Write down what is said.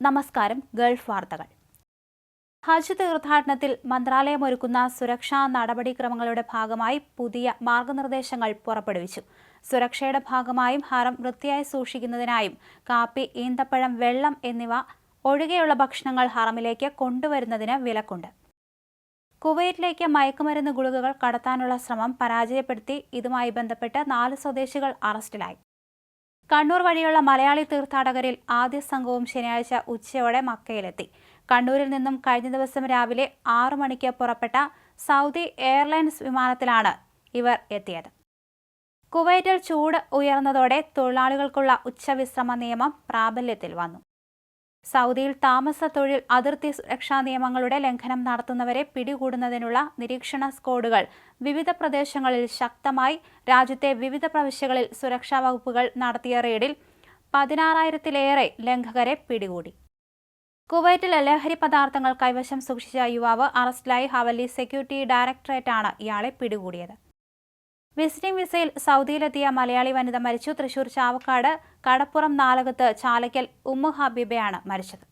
നമസ്കാരം ഗൾഫ് വാർത്തകൾ. ഹജ്ജ് തീർത്ഥാടനത്തിൽ മന്ത്രാലയം ഒരുക്കുന്ന സുരക്ഷാ നടപടിക്രമങ്ങളുടെ ഭാഗമായി പുതിയ മാർഗനിർദ്ദേശങ്ങൾ പുറപ്പെടുവിച്ചു. സുരക്ഷയുടെ ഭാഗമായും ഹറം വൃത്തിയായി സൂക്ഷിക്കുന്നതിനായും കാപ്പി ഈന്തപ്പഴം വെള്ളം എന്നിവ ഒഴികെയുള്ള ഭക്ഷണങ്ങൾ ഹറമിലേക്ക് കൊണ്ടുവരുന്നതിന് വിലക്കുണ്ട്. കുവൈറ്റിലേക്ക് മയക്കുമരുന്ന് ഗുളികകൾ കടത്താനുള്ള ശ്രമം പരാജയപ്പെടുത്തി ഇതുമായി ബന്ധപ്പെട്ട് നാല് സ്വദേശികൾ അറസ്റ്റിലായി. കണ്ണൂർ വഴിയുള്ള മലയാളി തീർത്ഥാടകരിൽ ആദ്യ സംഘവും ശനിയാഴ്ച ഉച്ചയോടെ മക്കയിലെത്തി. കണ്ണൂരിൽ നിന്നും കഴിഞ്ഞ ദിവസം രാവിലെ ആറു മണിക്ക് പുറപ്പെട്ട സൗദി എയർലൈൻസ് വിമാനത്തിലാണ് ഇവർ എത്തിയത്. കുവൈറ്റിൽ ചൂട് ഉയർന്നതോടെ തൊഴിലാളികൾക്കുള്ള ഉച്ചവിശ്രമ നിയമം പ്രാബല്യത്തിൽ വന്നു. സൗദിയിൽ താമസ തൊഴിൽ അതിർത്തി സുരക്ഷാ നിയമങ്ങളുടെ ലംഘനം നടത്തുന്നവരെ പിടികൂടുന്നതിനുള്ള നിരീക്ഷണ സ്കോഡുകൾ വിവിധ പ്രദേശങ്ങളിൽ ശക്തമായി രാജ്യത്തെ വിവിധ പ്രവിശ്യകളിൽ സുരക്ഷാ വകുപ്പുകൾ നടത്തിയ റെയ്ഡിൽ പതിനാറായിരത്തിലേറെ ലംഘകരെ പിടികൂടി. കുവൈറ്റിൽ ലഹരി പദാർത്ഥങ്ങൾ കൈവശം സൂക്ഷിച്ച യുവാവ് അറസ്റ്റിലായി ഹവല്ലി സെക്യൂരിറ്റി ഡയറക്ടറേറ്റാണ് ഇയാളെ പിടികൂടിയത്. വിസിറ്റിംഗ് വിസയിൽ സൗദിയിലെത്തിയ മലയാളി വനിത മരിച്ചു. തൃശൂർ ചാവക്കാട് കടപ്പുറം നാലകത്ത് ചാലക്കൽ ഉമ്മു ഹബീബയാണ് മരിച്ചത്.